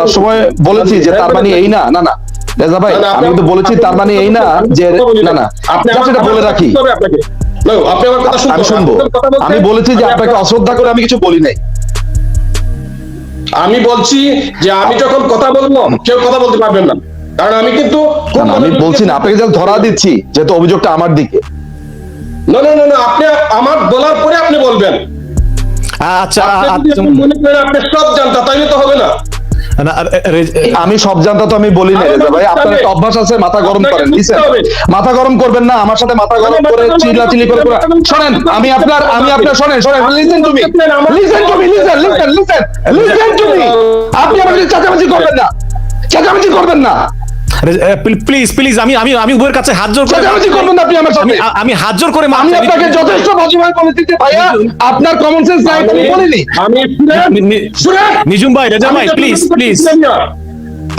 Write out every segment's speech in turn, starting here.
তার সময় বলেছি যে তার মানে এই না না না। রেজা ভাই আমি কিন্তু বলেছি তার মানে এই না যে না না। আপনি আমার এটা বলে রাখি। আপনাকে। আপনি আমার কথা শুনতে আমি শুনব। আমি বলেছি যে আপনাকে অশ্রদ্ধা করে আমি কিছু বলি নাই। আমি বলছি যে আমি যখন কথা বলব কেউ কথা বলতে পারবেন না। কারণ আমি কিন্তু আমি বলছি না আপনাকে যখন ধরা দিচ্ছি যেহেতু অভিযোগটা আমার দিকে। না না না না আপনি আমার বলার পরে আপনি বলবেন। আচ্ছা আপনি আচ্ছা, আপনি মনে করেন আপনি সব জানতা তাইলে তো হবে না। আমি সব জানতা তো আমি বলি না ভাই। আপনার একটা অভ্যাস আছে মাথা গরম করেন বুঝছেন? মাথা গরম করবেন না আমার সাথে মাথা গরম করে চিল্লাচিল্লি করে শোনেন আমি আপনার আমি আপনার শোনেন শোনেন listen to me listen to me listen listen listen listen to me আপনি সাথে চেঁচামেচি করবেন না। চেঁচামেচি করবেন না। প্লিজ প্লিজ আমি আমি আমি উভয়ের কাছে হাত জোর করে চেঁচামেচি আপনি আমার সাথে। আমি হাত জোর করে আমি আপনাকে যথেষ্ট বলেছি যে ভাইয়া আপনার কমন সেন্স নাই আমি বলিনি। নিজুম ভাই রেজা ভাই প্লিজ প্লিজ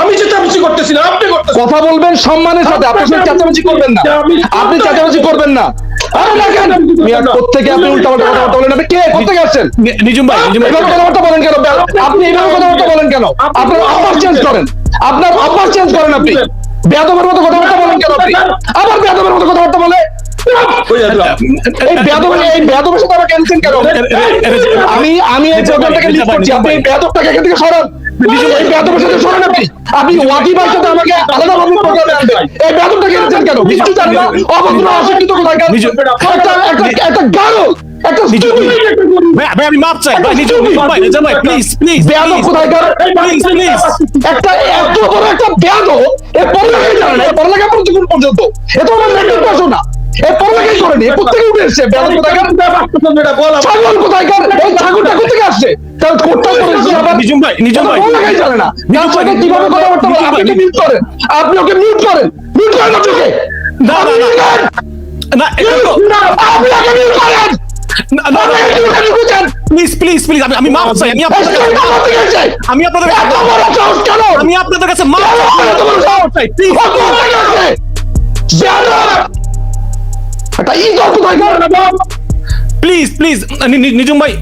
আমি বেশি করতেছি না। আপনি কথা বলবেন সম্মানের সাথে আপনি চেঁচামেচি করবেন না। আপনি চেঁচামেচি করবেন না। আপনি উল্টাপাল্টা কথাবার্তা বলেন? আপনি কে? আসছেন? নিজুম ভাই কথাবার্তা বলেন কেন? আপনি এইভাবে কথাবার্তা বলেন কেন? আপনার অভ্যাস চেঞ্জ করেন। আপনার অভ্যাস চেঞ্জ করেন আপনি বেয়াদবের মতো কথাবার্তা বলেন কেন আপনি আবার বেয়াদবের মতো কথাবার্তা বলে আমি আমি এই প্রোগ্রামটাকে লিড করছি আপনি এই বেয়াদবটাকে এখান থেকে সরান সাথে আমাকে আলাদা ভাবে প্রোগ্রামে আনবেন এই বেয়াদবটাকে এনেছেন কেন কিছু জানেন না অভদ্র অশিক্ষিত কোথাকার একটা একটা ভাই আমি মাপ চাই। ভাই নিজুম নিজুম ভাই রেজা ভাই প্লিজ প্লিজ বেয়াদব কোথাকার প্লিজ প্লিজ একটা এত বড় একটা বেয়াদব এ পড়ালেখাই জানে না? এ পড়ালেখা পর্যন্ত কোন পর্যন্ত? এ তো আমার মেট্রিক পাসও না। এ পড়ালেখাই করেনি এ কোথেকে উঠে এসছে? বেয়াদব কোথাকার এটা বল আমার। ছাগল কোথাকার এই ছাগলটা কোথেকে আসছে। তার কোটটা করেছে আবার নিজুম ভাই নিজুম ভাই পড়ালেখাই জানে না? তার সাথে কীভাবে কথাবার্তা বলে? আপনি মিউট করেন। আপনি ওকে মিউট করেন। মিউট করেন আপনাকে না, না, না। না। এটা তো আপনি ওকে মিউট করেন। প্লিজ প্লিজ প্লিজ আমি আমি মাপ চাই আমি আপনাদের। আমি আমি কাছে চাই। প্লিজ? প্লিজ প্লিজ নিজুম ভাই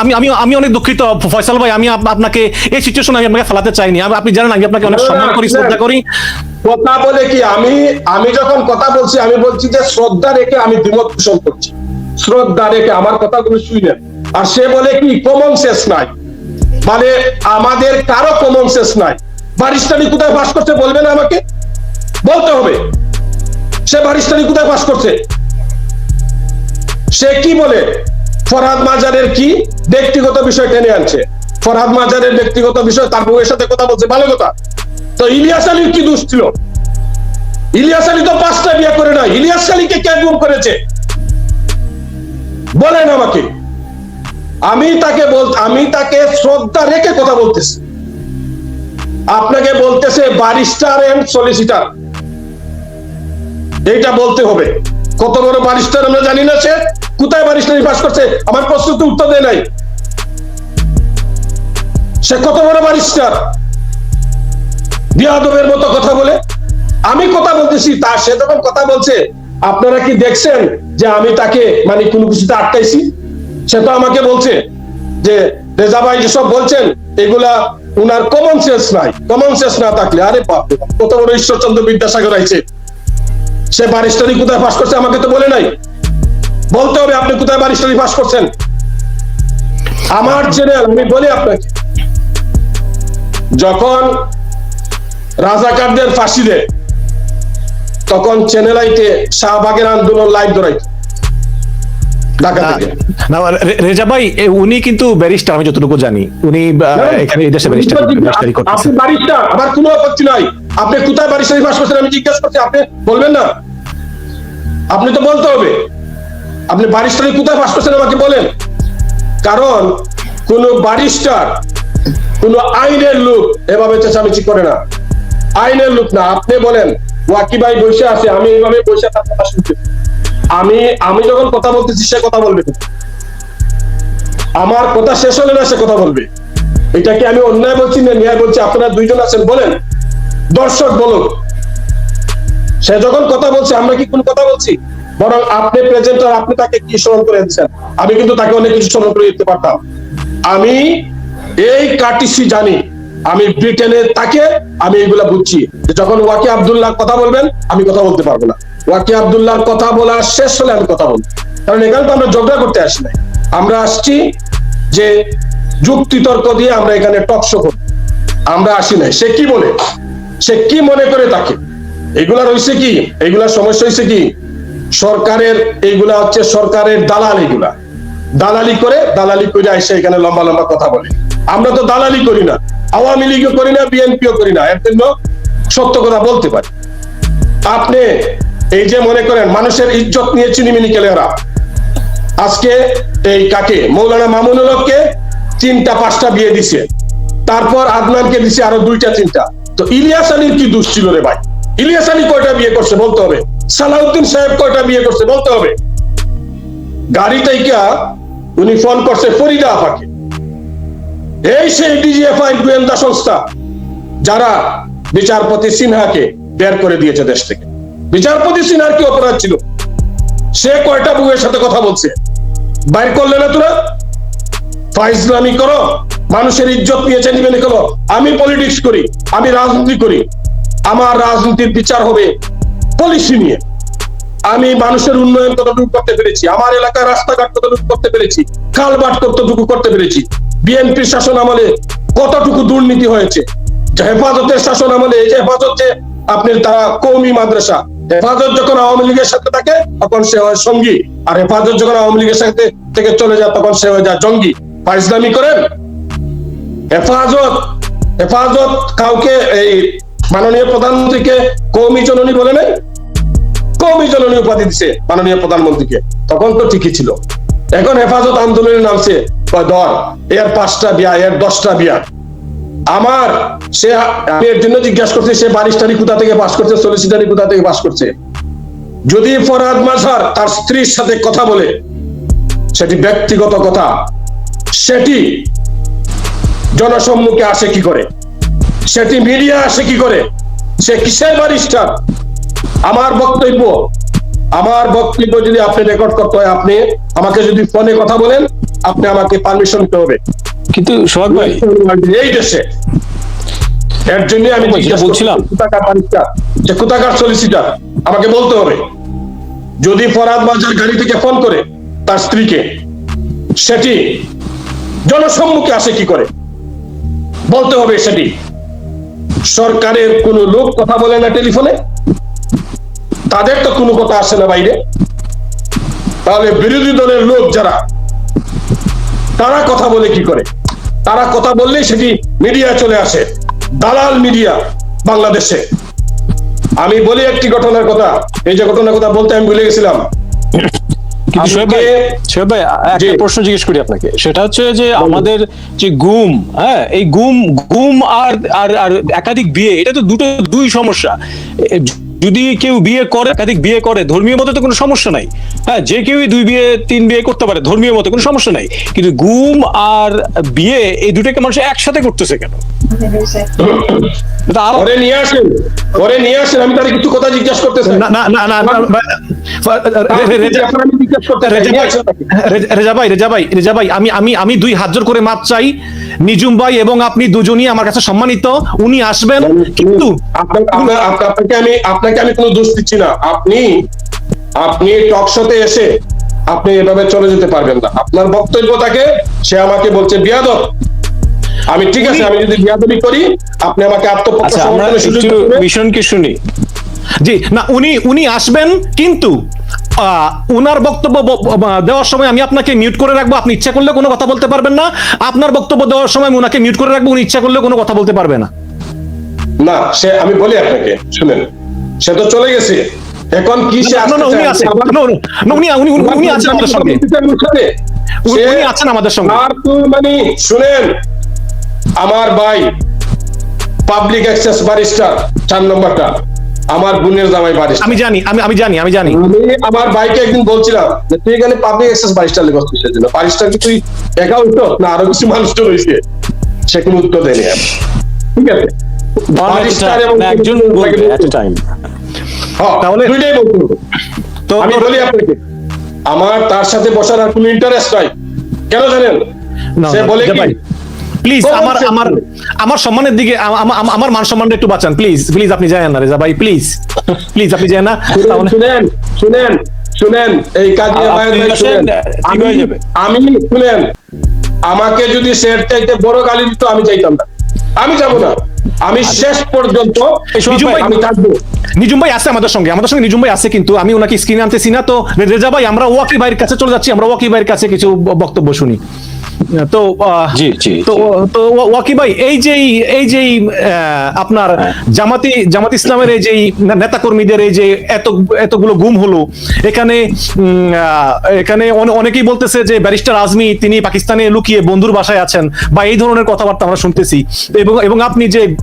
আমি আমি আমি অনেক দুঃখিত ফয়সাল ভাই আমি আপনাকে এই সিচুয়েশন আমি আপনাকে ফেলাতে চাইনি আমি- আপনি জানেন আমি আপনাকে অনেক সম্মান করি শ্রদ্ধা করি কথা বলে কি আমি আমি যখন কথা বলছি, আমি বলছি যে শ্রদ্ধা রেখে আমি দ্বিমত পোষণ করছি। শ্রদ্ধা রেখে আমার কথাগুলো শুনেন আর সে বলে কি কমন সেন্স নাই। মানে আমাদের কারও কমন সেন্স নাই। বারিস্তানি কোথায় পাস করছে বলবেন আমাকে? বলতে হবে। সে বারিস্তানি কোথায় পাস করছে? সে কি বলে? ফরহাদ মাজারের কি ব্যক্তিগত বিষয় টেনে আনছে। ফরহাদ মাজারের ব্যক্তিগত বিষয়, তার বউয়ের সাথে কথা বলছে। ভালো কথা। তো ইলিয়াস আলীর কি দোষ ছিল? ইলিয়াস আলী তো পাঁচটা বিয়ে করে না ইলিয়াস আলীকে কে গুম করেছে? বলেন আমাকে। আমি তাকে বল আমি তাকে শ্রদ্ধা রেখে কথা বলতেছি। আপনাকে বলতেছে বারিস্টার এন্ড সলিসিটার এইটা বলতে হবে। কত বড় বারিস্টার আমরা জানি না সে। কোথায় বারিস্টারি পাস করছে? আমার প্রশ্ন তো উত্তর দেয় নাই। সে কত বড় বারিস্টার? বিয়াদবের মতো কথা বলে। আমি কথা বলতেছি, তা সে যখন কথা বলছে, আপনারা কি দেখছেন যে আমি তাকে মানে কোনো কিছুতে আটকাইছি? সে তো আমাকে বলছে যে, রেজা ভাই, যেসব বলছেন, এগুলা উনার কমন সেন্স নাই। কমন সেন্স না থাকলে, আরে কত বড় ঈশ্বরচন্দ্র বিদ্যাসাগর আইছে। সে বারিস্টারি কোথায় পাস করছে আমাকে তো বলে নাই। বলতে হবে আপনি কোথায় বারিস্টারি পাস করছেন। আমার চ্যানেল আমি বলি আপনাকে, যখন রাজাকারদের ফাঁসি দেয়। তখন চ্যানেল আইতে শাহবাগের আন্দোলন লাইভ ধরাইত ঢাকা থেকে। না রে- রেজা ভাই উনি কিন্তু ব্যারিস্টার আমি যতটুকু জানি। উনি এখানে এই দেশে ব্যারিস্টার আপনি করতেছেন আমার কোনো আপত্তি নাই। আপনি কোথায় বারিস্টারি পাস করছেন আমি জিজ্ঞাসা করছি আপনি বলবেন না? আপনি তো বলতে হবে। আপনি বারিস্টারি কোথায় পাস করছেন আমাকে বলেন। কারণ কোন বারিস্টার কোন আইনের লোক এভাবে চেঁচামেচি করে না। আইনের লোক না, আপনি বলেন, ওয়াকি ভাই বসে আছে, আমি এইভাবে বসে শুনছি। আমি আমি যখন কথা বলতেছি, সে কথা বলবে আমার কথা শেষ হলে না সে কথা বলবে। এটা কি আমি অন্যায় বলছি না, ন্যায় বলছি, আপনারা দুইজন আছেন, বলেন। দর্শক বলুন, সে যখন কথা বলছে, আমরা কি কোন কথা বলছি? বরং আপনি প্রেজেন্টার আপনি তাকে কি স্মরণ করে দিচ্ছেন আমি কিন্তু তাকে অনেক কিছু স্মরণ করে দিতে পারতাম। আমি এই কাটিসি জানি। আমি ব্রিটেনে তাকে আমি এগুলা বুঝছি। যখন ওয়াকি আব্দুল্লাহ কথা বলবেন, আমি কথা বলতে পারব না। ওয়াকি আব্দুল্লাহর কথা বলার শেষ হলে আমি কথা বলব। কারণ এখানে তো আমরা ঝগড়া করতে আসি নাই। আমরা আসছি যে যুক্তি তর্ক দিয়ে আমরা এখানে টকশো করি আমরা আসি নাই। সে কি বলে? সে কি মনে করে তাকে? এগুলা রয়েছে কি? এগুলা সমস্যা হয়েছে কি? সরকারের এইগুলা হচ্ছে সরকারের দালাল এগুলা। দালালি করে দালালি করে এসে এখানে লম্বা লম্বা কথা বলে। আমরা তো দালালি করি না, আওয়ামী লীগও করি না, বিএনপিও করি না, এর জন্য সত্য কথা বলতে পারি। আপনি এই যে মনে করেন, মানুষের ইজ্জত নিয়ে চিনিমিনি খেলে ওরা। আজকে এই কাকে, মৌলানা মামুনুল হককে তিনটা, পাঁচটা বিয়ে দিছে। তারপর আদনানকে দিছে আরও দুইটা, তিনটা। তো ইলিয়াস আলীর কি দোষ ছিল রে ভাই? ইলিয়াস আলী কয়টা বিয়ে করছে বলতে হবে? সালাউদ্দিন সাহেব কয়টা বিয়ে করছে বলতে হবে? গাড়ি তাইকা উনি ফোন করছে, ফরিদা আপাকে। এই সেই ডিজিএফআই গোয়েন্দা সংস্থা, যারা বিচারপতি সিনহাকে বের করে দিয়েছে দেশ থেকে। বিচারপতি সিনহার কি অপরাধ ছিল? সে কয়টা বউয়ের সাথে কথা বলছে? বাইর করলে না তোরা? ফাইজলামি করো, মানুষের ইজ্জত নিয়েছে নিবে করো। আমি পলিটিক্স করি, আমি রাজনীতি করি। আমার রাজনীতির বিচার হবে পলিসি নিয়ে। আমি মানুষের উন্নয়ন কতটুকু করতে পেরেছি, আমার এলাকার রাস্তাঘাট কতটুকু করতে পেরেছি খালবাট কতটুকু করতে পেরেছি। বিএনপির শাসন আমলে কতটুকু দুর্নীতি হয়েছে? হেফাজতের শাসন আমলে, এই যে হেফাজত যে আপনি তারা কৌমি মাদ্রাসা, হেফাজত যখন আওয়ামী লীগের সাথে থাকে, তখন সে হয় সঙ্গী। আর হেফাজত যখন আওয়ামী লীগের সাথে থেকে চলে যায়, তখন সে হয়ে যায় জঙ্গি। ফাইজলামি করেন? হেফাজত হেফাজত কাউকে এই মাননীয় প্রধানমন্ত্রীকে কৌমি জননী বলে নাই? কৌমি জননী উপাধি দিছে মাননীয় প্রধানমন্ত্রীকে। তখন তো ঠিকই ছিল। এখন হেফাজত আন্দোলনে নামছে এর পাঁচটা বিয়া, এর দশটা বিয়া। আমার সে এর জন্য জিজ্ঞাসা করছি, সে কোথা থেকে পাস করছে সলিসিটারি কোথা থেকে পাস করছে। যদি ফরহাদ মাঝার তার স্ত্রীর সাথে কথা বলে, সেটি ব্যক্তিগত কথা। সেটি জনসম্মুখে আসে কি করে? সেটি মিডিয়া আসে কি করে? সে কিসের বারিস্টার? আমার বক্তব্য আমার বক্তব্য যদি আপনি রেকর্ড করতে হয়, আপনি আমাকে যদি ফোনে কথা বলেন আপনি আমাকে পারমিশন দিতে হবে। কিন্তু সোহাগ ভাই এই দেশে। এর জন্য আমি যেটা বলছিলাম। যে কোথাকার সলিসিটার আমাকে বলতে হবে। যদি ফরাদ বাজার গাড়ি থেকে ফোন করে তার স্ত্রীকে সেটি জনসম্মুখে আসে কি করে? বলতে হবে সেটি। সরকারের কোন লোক কথা বলে না টেলিফোনে? তাদের তো কোনো কথা আসে না বাইরে। তাহলে বিরোধী দলের লোক যারা তারা কথা বলে কি করে? তারা কথা বললেই সেটি মিডিয়া চলে আসে? দালাল মিডিয়া বাংলাদেশে। আমি বলি একটি ঘটনার কথা। এই যে ঘটনার কথা বলতে আমি ভুলে গেছিলাম। একটা প্রশ্ন জিজ্ঞেস করি আপনাকে। সেটা হচ্ছে যে আমাদের যে গুম হ্যাঁ এই গুম গুম আর আর একাধিক বিয়ে এটা তো দুটো দুই সমস্যা। যদি কেউ বিয়ে করে একাধিক বিয়ে করে ধর্মীয় মতে তো কোনো সমস্যা নাই হ্যাঁ যে কেউই দুই বিয়ে তিন বিয়ে করতে পারে ধর্মীয় মতে কোনো সমস্যা নাই কিন্তু গুম আর বিয়ে এই দুটোকে মানুষ একসাথে করতেছে কেন পরে নিয়ে আসেন পরে নিয়ে আসেন আমি তার কিছু কথা জিজ্ঞাসা না না না না রেজা ভাই রেজা ভাই রেজা ভাই আমি আমি আমি দুই হাত জোর করে মাপ চাই নিজুম ভাই এবং আপনি দুজনই আমার কাছে সম্মানিত উনি আসবেন কিন্তু আপনাকে আমি আপনাকে আমি কোনো দোষ দিচ্ছি না। আপনি আপনি টক শোতে এসে আপনি এভাবে চলে যেতে পারবেন না। আপনার বক্তব্য থাকে সে আমাকে বলছে বিয়াদব। আমি ঠিক আছে আমি যদি বিয়াদবি করি আপনি আমাকে আত্মপক্ষ আচ্ছা আমরা সমর্থনের সুযোগ একটু দেবেন। মিশনকে শুনি। জি না উনি উনি আসবেন কিন্তু উনার বক্তব্য দেওয়ার সময় আমি আপনাকে মিউট করে রাখব আপনি ইচ্ছা করলে কোনো কথা বলতে পারবেন না। আপনার বক্তব্য দেওয়ার সময় আমি উনাকে মিউট করে রাখব উনি ইচ্ছা করলে কোনো কথা বলতে পারবে না। না সে আমি বলি আপনাকে শুনেন। সে তো চলে গেছে। এখন কি সে উনি? আছেন উনি উনি উনি- আছেন আমাদের সঙ্গে। উনি- আছেন আমাদের সঙ্গে। আর তো মানে শুনেন আমার ভাই পাবলিক অ্যাক্সেস বারিস্টার চার নম্বরটা। আমার বোনের জামাই বারিস্টার আমি জানি আমি আমি জানি আমি জানি। আমি আমার ভাইকে একদিন বলছিলাম যে তুই এখানে পাবলিক অ্যাক্সেস বারিস্টার লেগস কিসের জন্য বারিস্টার কি তুই একা উঠো না আরও কিছু মানুষ তো রয়েছে সে কোনো উত্তর দেয়নি। ঠিক আছে? বারিস্টার এবং একজন time. হ্যাঁ, তাহলে- দুইটাই বলতে। তো আমি বলি আপনাকে আমার তার সাথে বসার আর কোনো ইন্টারেস্ট নাই। কেন জানেন? সে বলে কি ভাই, প্লিজ আমার আমার আমার সম্মানের দিকে আম- আম- আম- আমার মান সম্মানটা একটু বাঁচান প্লিজ প্লিজ আপনি যায়েন না রেজা ভাই প্লিজ প্লিজ আপনি যায়েন না। শুনেন, শুনেন শুনেন এই কাজে আমি আমি শুনেন আমাকে যদি সেট চাইতে বড় গালি দিত আমি চাইতাম না। আমি যাব না। আমি শেষ পর্যন্ত আমি থাকব। নিজুম ভাই আছে আমাদের সঙ্গে আমাদের সঙ্গে নিজুম ভাই আছে কিন্তু আমি ওনাকে স্ক্রিনে আনতেছি না তো রেজা ভাই আমরা ওয়াকি ভাইয়ের কাছে চলে যাচ্ছি আমরা ওয়াকি ভাইয়ের কাছে কিছু বক্তব্য শুনি। তো জি, জি, তো তো ওয়া- ওয়াকি ভাই এই যে এই যে আপনার জামাতি জামাত ইসলামের এই যে নেতা কর্মীদের এই যে এত এতগুলো গুম হলো এখানে এখানে অনেকেই বলতেছে যে ব্যারিস্টার আজমি তিনি পাকিস্তানে লুকিয়ে বন্ধুর বাসায় আছেন বা এই ধরনের কথাবার্তা আমরা শুনতেছি। এবং এবং আপনি যে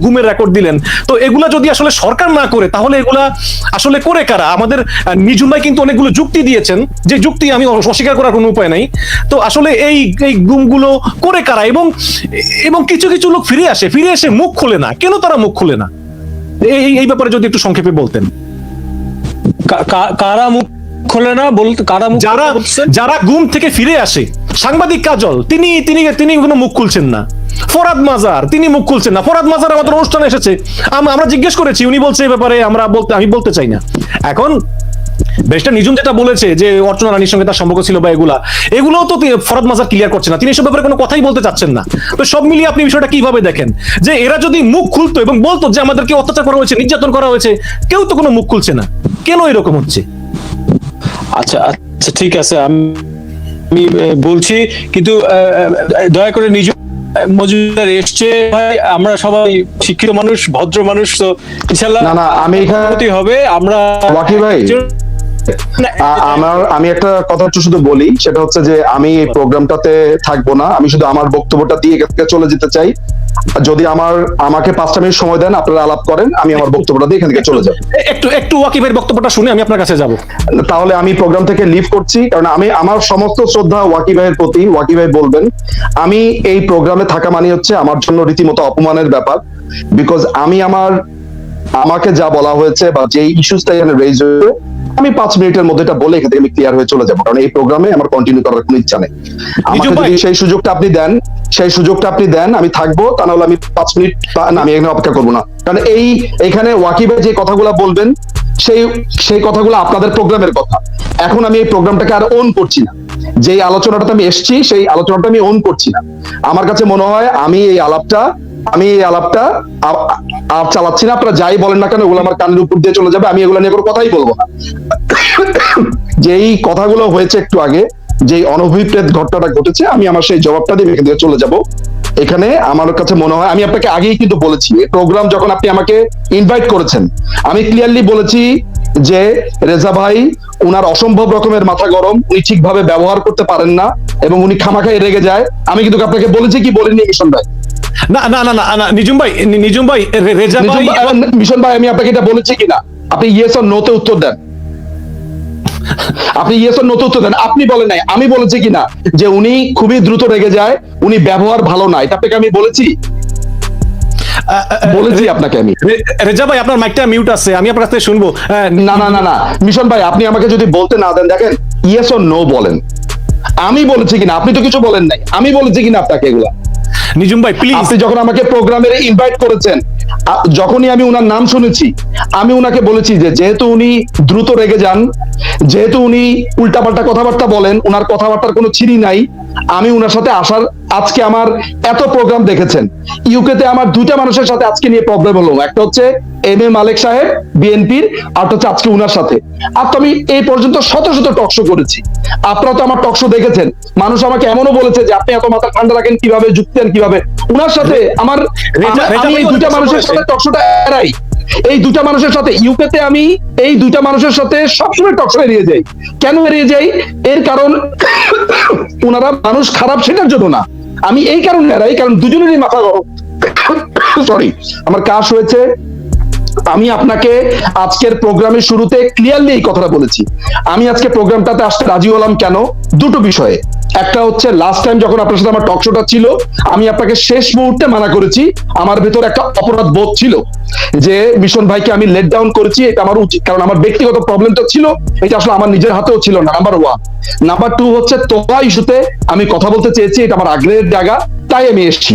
গুমের রেকর্ড দিলেন তো এগুলা যদি আসলে সরকার না করে তাহলে এগুলা আসলে করে কারা? আমাদের নিজুম ভাই কিন্তু অনেকগুলো যুক্তি দিয়েছেন যে যুক্তি আমি অস্বীকার করার কোনো উপায় নাই। তো আসলে এই এই গুমগুলো করে কারা? এবং এবং কিছু কিছু লোক ফিরে আসে ফিরে এসে মুখ খোলে না। কেন তারা মুখ খোলে না? এই এই ব্যাপারে যদি একটু সংক্ষেপে বলতেন। কারা মুখ খোলে না বলতে কারা মুখ যারা যারা গুম থেকে ফিরে আসে সাংবাদিক কাজল তিনি তিনি তিনি কোনো মুখ খুলছেন না। ফরাদ মাজার তিনি মুখ খুলছেন না। ফরাদ মাজার আমাদের অনুষ্ঠানে এসেছে। আমরা জিজ্ঞেস করেছি উনি বলছে এই ব্যাপারে আমরা বলতে আমি বলতে চাই না। এখন বেশটা নিজুম যেটা বলেছে যে অর্চনা রানীর সঙ্গে তার সম্পর্ক ছিল বা এগুলা এগুলো তো ফরাদ মাজার ক্লিয়ার করছে না। তিনি এসব ব্যাপারে কোনো কথাই বলতে চাচ্ছেন না। তো সব মিলিয়ে আপনি বিষয়টা কীভাবে দেখেন? যে এরা যদি মুখ খুলতো এবং বলতো যে আমাদেরকে অত্যাচার করা হয়েছে নির্যাতন করা হয়েছে কেউ তো কোনো মুখ খুলছে না। কেন এরকম হচ্ছে? আচ্ছা আচ্ছা ঠিক আছে। আমি আমি, বলছি কিন্তু দয়া করে নিজ মজুদার এসছে। ভাই আমরা সবাই শিক্ষিত মানুষ ভদ্র মানুষ তো ইনশাল্লাহ না, না, আমি এখানে- হবে। আমরা ওয়াকি ভাই, আমার আমি একটা কথা একটু শুধু বলি সেটা হচ্ছে যে আমি এই প্রোগ্রামটাতে থাকব না আমি শুধু আমার বক্তব্যটা দিয়ে চলে যেতে চাই। যদি আমার আমাকে পাঁচটা মিনিট সময় দেন আপনারা আলাপ করেন আমি আমার বক্তব্যটা দিয়ে এখান থেকে চলে যাব। একটু একটু ওয়াকিবের বক্তব্যটা শুনে আমি আপনার কাছে যাব। তাহলে আমি প্রোগ্রাম থেকে লিভ করছি কারণ আমি আমার সমস্ত শ্রদ্ধা ওয়াকি ভাইয়ের প্রতি ওয়াকি ভাই বলবেন আমি এই প্রোগ্রামে থাকা মানে হচ্ছে আমার জন্য রীতিমতো অপমানের ব্যাপার বিকজ আমি আমার আমাকে যা বলা হয়েছে বা যে ইস্যুসটা এখানে রেজ হয়েছে আমি পাঁচ মিনিটের মধ্যে এটা বলে এখান থেকে আমি ক্লিয়ার হয়ে চলে যাব কারণ এই প্রোগ্রামে আমার কন্টিনিউ করার কোনো ইচ্ছা নেই। আমাকে যদি সেই সুযোগটা আপনি দেন সেই সুযোগটা আপনি দেন আমি থাকব তা নাহলে আমি পাঁচ মিনিট না আমি এখানে অপেক্ষা করব না। কারণ এই এখানে ওয়াকিবে যে কথাগুলো বলবেন সেই সেই কথাগুলো আপনাদের প্রোগ্রামের কথা। এখন আমি এই প্রোগ্রামটাকে আর ওন করছি না। যে আলোচনাটাতে আমি এসছি সেই আলোচনাটা আমি ওন করছি না। আমার কাছে মনে হয় আমি এই আলাপটা আমি এই আলাপটা আর চালাচ্ছি না, আপনারা যাই বলেন না কেন, ওগুলো আমার কানের উপর দিয়ে চলে যাবে, আমি এগুলো নিয়ে কোনো কথাই বলব না। যেই কথাগুলো হয়েছে একটু আগে, যে অনভিপ্রেত ঘটনাটা ঘটেছে, আমি আমার সেই জবাবটা দিয়ে এখান থেকে চলে যাব। এখানে আমার কাছে মনে হয়, আমি আপনাকে আগেই কিন্তু বলেছি প্রোগ্রাম যখন আপনি আমাকে ইনভাইট করেছেন, আমি ক্লিয়ারলি বলেছি যে রেজা ভাই, উনার অসম্ভব রকমের মাথা গরম, উনি ঠিকভাবে ব্যবহার করতে পারেন না, এবং উনি খামাখাই রেগে যায়। আমি কিন্তু আপনাকে বলেছি কি বলিনি, মিশন ভাই। না না না না নিজুম ভাই নিজুম ভাই রেজা ভাই মিশন ভাই আমি আপনাকে এটা বলেছি কিনা? আপনি ইয়েস অর নোতে উত্তর দেন। আপনি ইয়েস অর নোতে উত্তর দেন। আপনি বলেন নাই আমি বলেছি কিনা? যে উনি খুবই দ্রুত রেগে যায় উনি ব্যবহার ভালো না। এটা আপনাকে আমি বলেছি? বলেছি আপনাকে আমি। রেজা ভাই আপনার মাইকটা মিউট আছে আমি আপনার কাছ শুনব। না না না না মিশন ভাই আপনি আমাকে যদি বলতে না দেন দেখেন ইয়েস অর নো বলেন। আমি বলেছি কিনা? আপনি তো কিছু বলেন নাই। আমি বলেছি কিনা আপনাকে এগুলা? নিজুম ভাই প্লিজ আপনি যখন আমাকে প্রোগ্রামে ইনভাইট করেছেন যখনই আমি উনার নাম শুনেছি, আমি উনাকে বলেছি যে যেহেতু উনি দ্রুত রেগে যান, যেহেতু উনি উল্টাপাল্টা কথাবার্তা বলেন, উনার কথাবার্তার কোনো চিনি নাই আমি উনার সাথে আসার আজকে আমার এত প্রোগ্রাম দেখেছেন। ইউকেতে আমার দুইটা মানুষের সাথে আজকে নিয়ে প্রবলেম হলো। একটা হচ্ছে এম এ মালেক সাহেব বিএনপির আর হচ্ছে আজকে উনার সাথে। আর তো আমি এই পর্যন্ত শত শত টকশো করেছি। আপনারা তো আমার টকশো দেখেছেন। মানুষ আমাকে এমনও বলেছে যে আপনি এত মাথা ঠান্ডা রাখেন কীভাবে যুক্তি দেন কীভাবে? উনার সাথে আমার দুইটা মানুষের। সাথে টকশোটা এড়াই। এই দুটা মানুষের সাথে ইউকেতে আমি এই দুইটা মানুষের সাথে সবসময় টকশো এড়িয়ে যাই। কেন এড়িয়ে যাই? এর কারণ ওনারা মানুষ খারাপ সেটার জন্য না। আমি এই কারণে এড়াই, কারণ দুজনেরই মাথা গরম। সরি আমার কাশ হয়েছে, আমি আপনাকে আজকের প্রোগ্রামের শুরুতে ক্লিয়ারলি এই কথাটা বলেছি। আমি আজকে প্রোগ্রামটাতে আসতে রাজি হলাম কেন? দুটো বিষয়ে। একটা হচ্ছে লাস্ট টাইম যখন আপনার সাথে আমার টক শোটা ছিল, আমি আপনাকে শেষ মুহূর্তে মানা করেছি, আমার ভেতর একটা অপরাধ বোধ ছিল যে মিশন ভাইকে আমি লেট ডাউন করেছি, এটা আমার উচিত, কারণ আমার ব্যক্তিগত প্রবলেমটা ছিল, এটা আসলে আমার নিজের হাতেও ছিল না নাম্বার ওয়ান নাম্বার টু হচ্ছে তোয়া ইস্যুতে আমি কথা বলতে চেয়েছি, এটা আমার আগ্রহের জায়গা, তাই আমি এসেছি।